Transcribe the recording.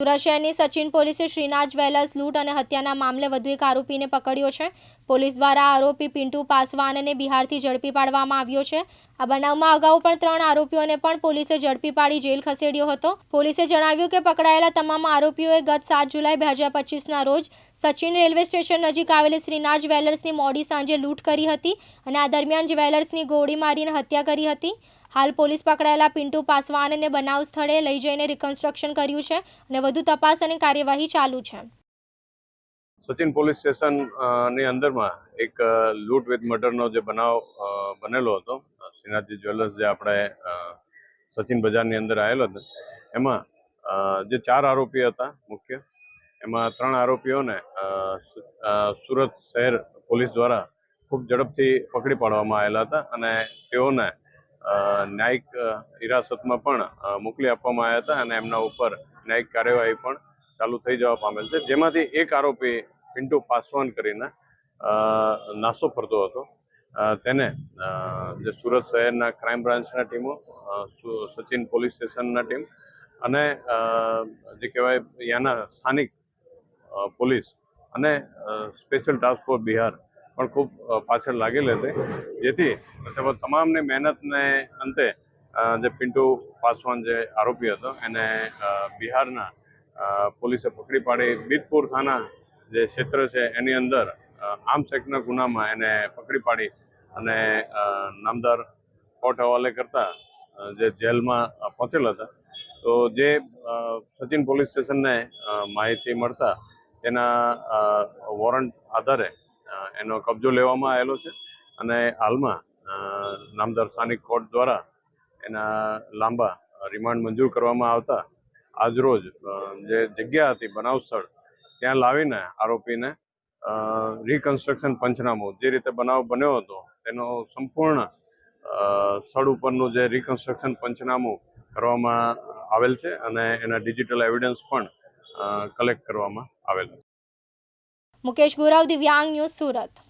સુરત શહેરની સચિન પોલીસે શ્રીનાથ જ્વેલર્સ લૂંટ અને હત્યાના મામલે વધુ એક આરોપીને પકડ્યો છે. પોલીસ દ્વારા આરોપી પિન્ટુ પાસવાનને બિહારથી ઝડપી પાડવામાં આવ્યો છે. આ બનાવમાં અગાઉ પણ ત્રણ આરોપીઓને પણ પોલીસે ઝડપી પાડી જેલ ખસેડ્યો હતો. પોલીસે જણાવ્યું કે પકડાયેલા તમામ આરોપીઓએ ગત સાત જુલાઈ બે હજાર પચીસના રોજ સચિન રેલવે સ્ટેશન નજીક આવેલી શ્રીનાથ જ્વેલર્સની મોડી સાંજે લૂંટ કરી હતી અને આ દરમિયાન જ્વેલર્સની ગોળી મારીને હત્યા કરી હતી. હાલ પોલીસ પકડાયેલા પિન્ટુ પાસવાનને બનાવ સ્થળે લઈ જઈને રિકન્સ્ટ્રક્શન કર્યું છે અને વધુ તપાસ અને કાર્યવાહી ચાલુ છે. સચિન પોલીસ સ્ટેશનની અંદરમાં એક લૂંટ વિથ મર્ડરનો જે બનાવ બનેલો હતો, શ્રીનાથજી જ્વેલર્સ જે આપણે સચિન બજારની અંદર આવેલો હતો, એમાં જે ચાર આરોપી હતા મુખ્ય, એમાં ત્રણ આરોપીઓને સુરત શહેર પોલીસ દ્વારા ખૂબ ઝડપથી પકડી પાડવામાં આવેલા હતા અને તેઓને ન્યાયિક હિરાસતમાં પણ મોકલી આપવામાં આવ્યા હતા અને એમના ઉપર ન્યાયિક કાર્યવાહી પણ ચાલુ થઈ જવા પામેલ છે. જેમાંથી એક આરોપી પિન્ટુ પાસવાન કરીને નાસો ફરતો હતો. તેને જે સુરત શહેરના ક્રાઇમ બ્રાન્ચના ટીમો સચિન પોલીસ સ્ટેશનના ટીમ અને જે કહેવાય ત્યાંના સ્થાનિક પોલીસ અને સ્પેશિયલ ટાસ્ક ફોર્સ બિહાર પણ ખૂબ પાછળ લાગેલી હતી. જેથી તેમાં તમામની મહેનતને અંતે જે પિન્ટુ પાસવાન જે આરોપી હતો, એને બિહારના પોલીસે પકડી પાડી. બીતપુર થાના જે ક્ષેત્ર છે, એની અંદર આર્મ્સ એક્ટના ગુનામાં એને પકડી પાડી અને નામદાર કોર્ટ હવાલે કરતા જે જેલમાં પહોંચેલા હતા. તો જે સચિન પોલીસ સ્ટેશનને માહિતી મળતા તેના વોરંટ આધારે એનો કબજો લેવામાં આવેલો છે. અને હાલમાં નામદાર સ્થાનિક કોર્ટ દ્વારા એના લાંબા રિમાન્ડ મંજૂર કરવામાં આવતા આજરોજ જે જગ્યા હતી બનાવ સ્થળ, ત્યાં લાવીને આરોપીને રિકન્સ્ટ્રક્શન પંચનામું જે રીતે બનાવ બન્યો હતો, તેનો સંપૂર્ણ સ્થળ ઉપરનું જે રિકન્સ્ટ્રક્શન પંચનામું કરવામાં આવેલ છે અને એના ડિજિટલ એવિડન્સ પણ કલેક્ટ કરવામાં આવેલ છે. મુકેશ ગુરવ દિવ્યાંગ ન્યૂઝ સુરત.